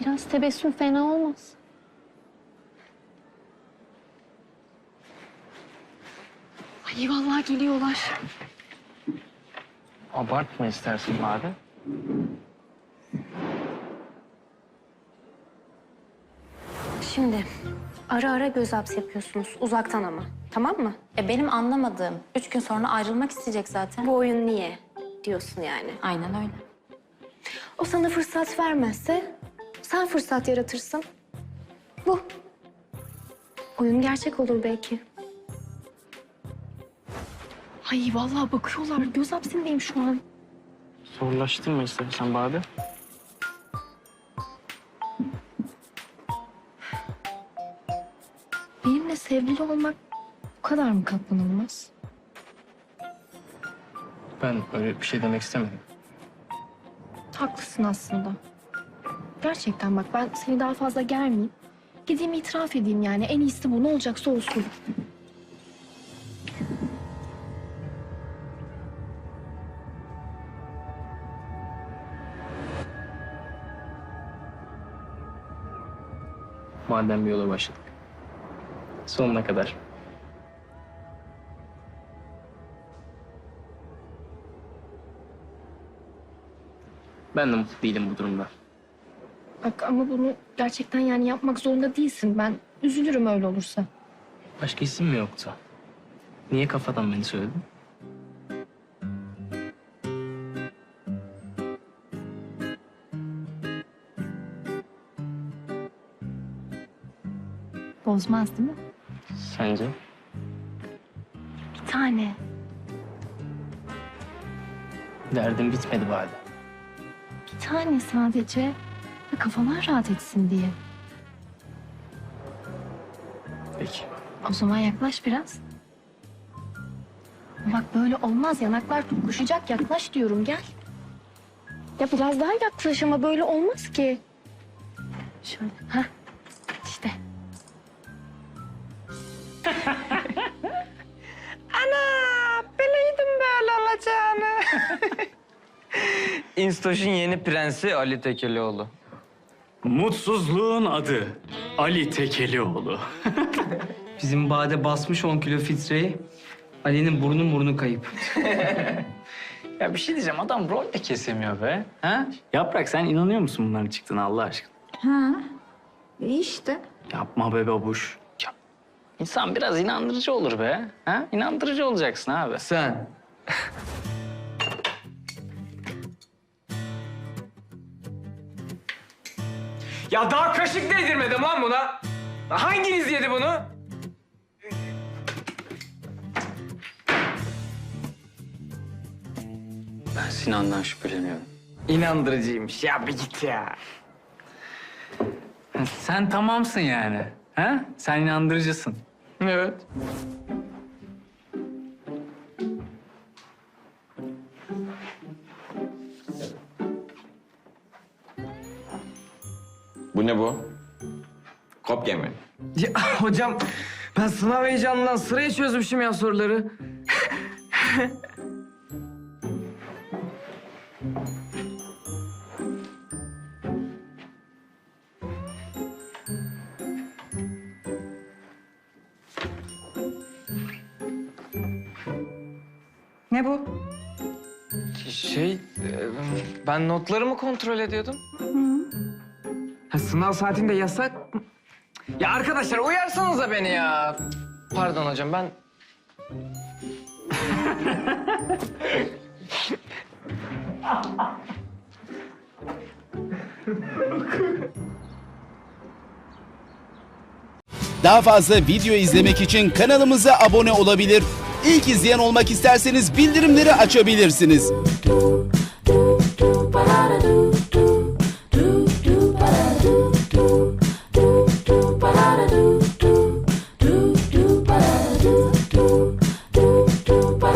Biraz tebessüm fena olmaz. Ay vallahi geliyorlar. Abartma istersin Bade. Şimdi ara ara göz hapsi yapıyorsunuz. Uzaktan ama. Tamam mı? E benim anlamadığım, üç gün sonra ayrılmak isteyecek zaten. Bu oyun niye diyorsun yani. Aynen öyle. O sana fırsat vermezse sen fırsat yaratırsın. Bu. Oyun gerçek olur belki. Ay vallahi bakıyorlar. Göz hapsindeyim şu an. Zorlaştırma istersen Bade. Benimle sevgili olmak bu kadar mı katlanılmaz? Ben öyle bir şey demek istemedim. Haklısın aslında. Gerçekten bak ben seni daha fazla germeyeyim. Gideyim itiraf edeyim yani. En iyisi bu. Ne olacaksa olsun. Madem bir yola başladık. Sonuna kadar. Ben de mutlu değilim bu durumda. Bak ama bunu gerçekten yani yapmak zorunda değilsin. Ben üzülürüm öyle olursa. Başka isim mi yoktu? Niye kafadan beni söyledin? Bozmaz değil mi? Sence? Bir tane. Derdim bitmedi Bade. Bir tane sadece. Ve kafalar rahat etsin diye. Peki. O zaman yaklaş biraz. Bak böyle olmaz. Yanaklar tutuşacak. Yaklaş diyorum. Gel. Ya biraz daha yaklaş ama böyle olmaz ki. Şöyle. Ha. İşte. Bileydim böyle olacağını. İnstoş'un yeni prensi Ali Tekelioğlu. Mutsuzluğun adı Ali Tekelioğlu. Bizim Bade basmış 10 kilo filtreyi. Ali'nin burnu burnu kayıp. Ya bir şey diyeceğim adam rol de kesemiyor be. Ha? Yaprak sen inanıyor musun bunların çıktığına Allah aşkına? Ha, iyi işte. Yapma be babuş. Ya, İnsan biraz inandırıcı olur be. Ha? İnandırıcı olacaksın abi. Sen. Ya daha kaşık değdirmedim lan buna. Hanginiz yedi bunu? Ben Sinan'dan şüpheleniyorum. İnandırıcıymış ya bir git ya. Sen tamamsın yani. Ha? Sen inandırıcısın. Evet. Bu ne bu? Kopya mı? Ya, hocam ben sınav heyecanından sıraya çözmüşüm ya soruları. Ne bu? Şey, e, ben notlarımı kontrol ediyordum. Ha, sınav saatinde yasak. Ya arkadaşlar uyarsanıza beni ya. Pardon hocam ben... Daha fazla video izlemek için kanalımıza abone olabilir. İlk izleyen olmak isterseniz bildirimleri açabilirsiniz. do do ba da do do